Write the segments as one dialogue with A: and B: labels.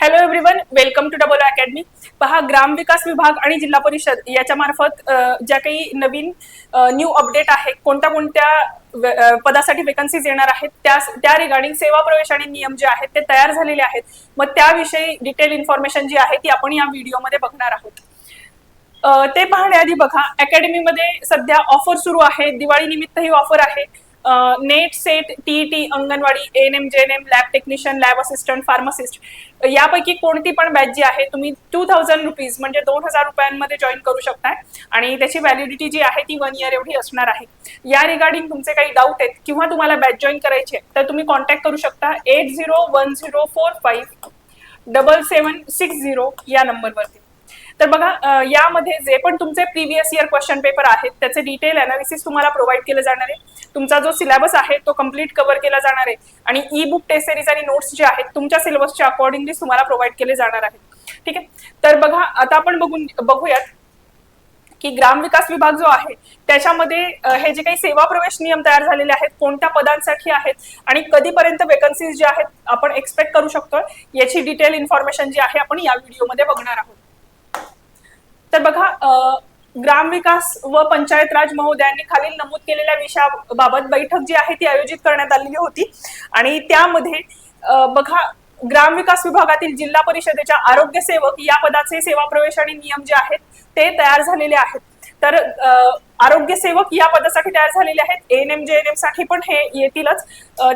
A: Hello everyone welcome to double academy पहा ग्रामविकास विभाग आणि जिल्हा परिषद याच्या मार्फत ज्या काही नवीन न्यू अपडेट आहे कोणत्या कोणत्या पदासाठी वेकन्सीज येणार आहेत त्या त्या रिगार्डिंग सेवा प्रवेश आणि नियम जे आहेत ते तयार झालेले आहेत. मग त्याविषयी डिटेल इन्फॉर्मेशन जी आहे ती आपण या व्हिडिओमध्ये बघणार आहोत. ते पाहण्याआधी बघा अकॅडमीमध्ये सध्या ऑफर सुरू आहे दिवाळी निमित्त ही ऑफर आहे. NET SET TET anganwadi N M J N M lab technician lab assistant pharmacist यापैकी कोणती पण बॅच जी आहे तुम्ही टू थाउजंड रुपीज म्हणजे दोन हजार रुपयांमध्ये जॉईन करू शकताय. आणि त्याची व्हॅलिडिटी जी आहे ती वन इयर एवढी असणार आहे. या रिगार्डिंग तुमचे काही डाऊट आहेत किंवा तुम्हाला बॅच जॉईन करायची आहे तर तुम्ही कॉन्टॅक्ट करू शकता eight zero one zero four five double seven six zero या नंबरवरती तर बघा यामध्ये जे पण तुमचे प्रिव्हियस इयर क्वेश्चन पेपर आहेत त्याचे डिटेल अनालिसिस तुम्हाला प्रोव्हाइड केलं जाणार आहे. तुमचा जो सिलेबस आहे तो कंप्लीट कव्हर केला जाणार आहे. आणि ई बुक टेस्ट सिरीज आणि नोट्स जे आहेत तुमच्या सिलेबसच्या अकॉर्डिंगली तुम्हाला प्रोव्हाइड केले जाणार आहेत ठीक आहे? तर बघा आता आपण बघून बघूयात की ग्रामविकास विभाग जो आहे त्याच्यामध्ये हे जे काही सेवा प्रवेश नियम तयार झालेले आहेत कोणत्या पदांसाठी आहेत आणि कधीपर्यंत वेकन्सीज जे आहेत आपण एक्सपेक्ट करू शकतो याची डिटेल इन्फॉर्मेशन जी आहे आपण या व्हिडिओमध्ये बघणार आहोत. तर बघा ग्रामविकास व पंचायत राज महोदयांनी खालील नमूद केलेल्या विषयाबाबत बैठक जी आहे ती आयोजित करण्यात आलेली होती. आणि त्यामध्ये बघा ग्रामविकास विभागातील जिल्हा परिषदेच्या आरोग्य सेवक या पदाचे सेवा प्रवेश आणि नियम जे आहेत ते तयार झालेले आहेत. तर आरोग्य सेवक या पदासाठी तयार झालेले आहेत. एन एम जे एन एमसाठी पण हे येतीलच.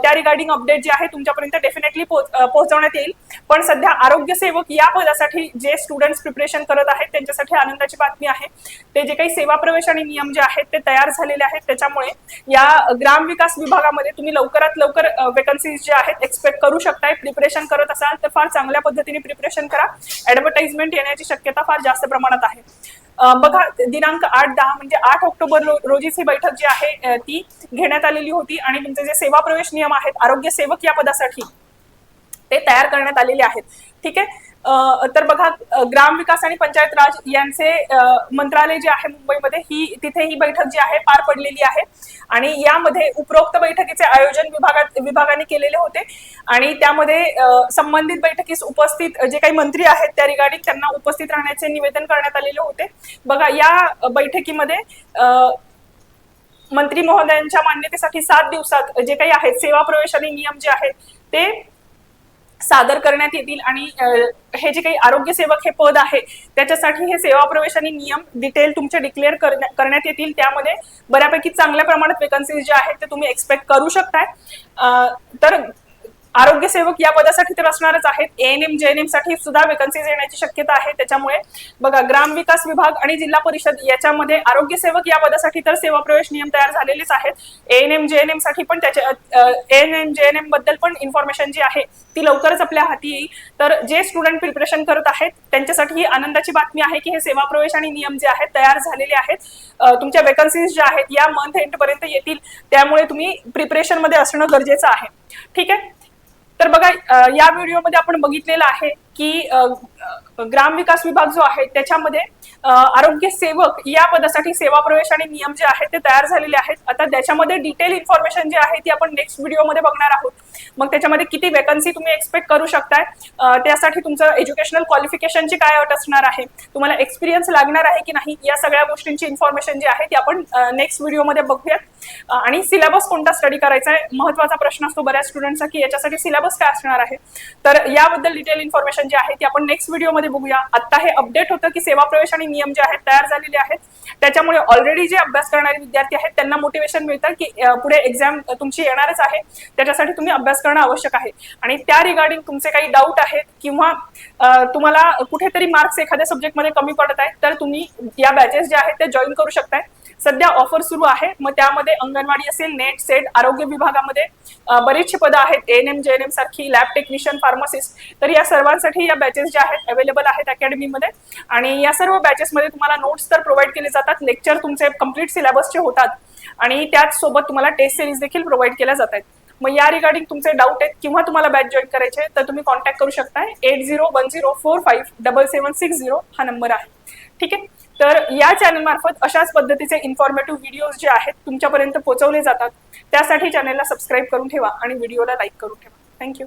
A: त्या रिगार्डिंग अपडेट जे आहे तुमच्यापर्यंत डेफिनेटली पोहोचवण्यात येईल. पण सध्या आरोग्य सेवक या पदासाठी जे स्टुडंट्स प्रिपरेशन करत आहेत त्यांच्यासाठी आनंदाची बातमी आहे. ते जे काही सेवा प्रवेश आणि नियम जे आहेत ते तयार झालेले आहेत. त्याच्यामुळे या ग्रामविकास विभागामध्ये तुम्ही लवकरात लवकर वेकन्सीज जे आहेत एक्सपेक्ट करू शकताय. प्रिपरेशन करत असाल तर फार चांगल्या पद्धतीने प्रिपरेशन करा. ऍडव्हर्टाइजमेंट येण्याची शक्यता फार जास्त प्रमाणात आहे. बघा दिनांक आठ दहा म्हणजे आठ ऑक्टोबर रोजीच ही बैठक जी आहे ती घेण्यात आलेली होती आणि तुमचे जे सेवा प्रवेश नियम आहेत आरोग्य सेवक या पदासाठी ते तयार करण्यात आलेले आहेत. ठीक आहे? तर बघा ग्राम ग्रामविकास आणि पंचायत राज यांचे मंत्रालय जे आहे मुंबईमध्ये ही तिथे ही बैठक जी आहे पार पडलेली आहे. आणि यामध्ये उपरोक्त बैठकीचे आयोजन विभागात विभागाने केलेले होते. आणि त्यामध्ये संबंधित बैठकीस उपस्थित जे काही मंत्री आहेत त्या रिगार्डिंग त्यांना उपस्थित राहण्याचे निवेदन करण्यात आलेले होते. बघा या बैठकीमध्ये मंत्री महोदयांच्या मान्यतेसाठी सात दिवसात जे काही आहेत सेवा प्रवेश आणि नियम जे आहेत ते सादर करण्यात येतील आणि हे जे काही आरोग्य सेवक हे पद आहे त्याच्यासाठी हे सेवा प्रवेश आणि नियम डिटेल तुमचे डिक्लेअर करण्यात येतील. त्यामध्ये बऱ्यापैकी चांगल्या प्रमाणात वेकन्सीज जे आहेत ते तुम्ही एक्सपेक्ट करू शकताय. तर आरोग्य सेवक या पदासाठी तर असणारच आहेत. एन एम जे एनसाठी सुद्धा वेकन्सीज येण्याची शक्यता आहे. त्याच्यामुळे बघा ग्रामविकास विभाग आणि जिल्हा परिषद याच्यामध्ये आरोग्य सेवक या पदासाठी तर सेवा प्रवेश नियम तयार झालेलेच आहेत. एन एम जे एनसाठी पण त्याच्या एन एम जे एन एमबद्दल पण इन्फॉर्मेशन जी आहे ती लवकरच आपल्या हाती येईल. तर जे स्टुडंट प्रिपरेशन करत आहेत त्यांच्यासाठी ही आनंदाची बातमी आहे की हे सेवा प्रवेश आणि नियम जे आहेत तयार झालेले आहेत. तुमच्या वेकन्सीज ज्या आहेत या मंथ एंड पर्यंत येतील. त्यामुळे तुम्ही प्रिपरेशनमध्ये असणं गरजेचं आहे. ठीक आहे? तर बघा या व्हिडिओमध्ये आपण बघितलेलं आहे की ग्रामविकास विभाग जो आहे त्याच्यामध्ये आरोग्य सेवक या पदासाठी सेवा प्रवेश आणि नियम जे आहेत ते तयार झालेले आहेत. आता त्याच्यामध्ये डिटेल इन्फॉर्मेशन जी आहे ती आपण नेक्स्ट व्हिडिओमध्ये बघणार आहोत. मग त्याच्यामध्ये किती वेकन्सी तुम्ही एक्सपेक्ट करू शकताय? त्यासाठी तुमचं एज्युकेशनल क्वालिफिकेशनची काय अट असणार आहे? तुम्हाला एक्सपिरियन्स लागणार आहे की नाही? या सगळ्या गोष्टींची इन्फॉर्मेशन जी आहे ती आपण नेक्स्ट व्हिडिओमध्ये बघूयात. आणि सिलेबस कोणता स्टडी करायचा आहे? महत्त्वाचा प्रश्न असतो बऱ्याच स्टुडंटचा की याच्यासाठी सिलेबस काय असणार आहे? तर याबद्दल डिटेल इन्फॉर्मेशन जी आहे ती आपण नेक्स्ट व्हिडिओमध्ये बघूया. आता हे अपडेट होतं की सेवा प्रवेश आणि नियम जे आहेत तयार झालेले आहेत. त्याच्यामुळे ऑलरेडी जे अभ्यास करणारे विद्यार्थी आहेत त्यांना मोटिवेशन मिळतं की पुढे एक्झाम तुमची येणारच आहे. त्याच्यासाठी तुम्ही अभ्यास करणं आवश्यक आहे. आणि त्या रिगार्डिंग तुमचे काही डाऊट आहेत किंवा तुम्हाला कुठेतरी मार्क्स एखाद्या सब्जेक्टमध्ये कमी पडत आहेत तर तुम्ही या बॅचेस जे आहेत ते जॉईन करू शकताय. सध्या ऑफर सुरू आहे. मग त्यामध्ये अंगणवाडी असेल नेट सेट आरोग्य विभागामध्ये बरीचशी पदं आहेत. N M J N M सारखी लॅब टेक्निशियन फार्मासिस्ट तर या सर्वांसाठी या बॅचेस ज्या आहेत अवेलेबल आहेत अकॅडमीमध्ये आणि या सर्व बॅचेसमध्ये तुम्हाला नोट्स तर प्रोव्हाइड केले जातात. लेक्चर तुमचे कंप्लीट सिलेबसचे होतात. आणि त्याच सोबत तुम्हाला टेस्ट सिरीज देखील प्रोव्हाइड केल्या जात आहेत. मग या रिगार्डिंग तुमचे डाऊट आहेत किंवा तुम्हाला बॅच जॉईन करायचे तर तुम्ही कॉन्टॅक्ट करू शकताय. Eight zero one zero four five double seven six zero हा नंबर आहे. ठीक आहे? तर या चॅनल मार्फत अशाच पद्धतीचे इन्फॉर्मेटिव्ह व्हिडिओज जे आहेत तुमच्यापर्यंत पोहोचवले जातात. त्यासाठी चॅनलला सबस्क्राईब करून ठेवा आणि व्हिडिओला लाईक करून ठेवा. थँक्यू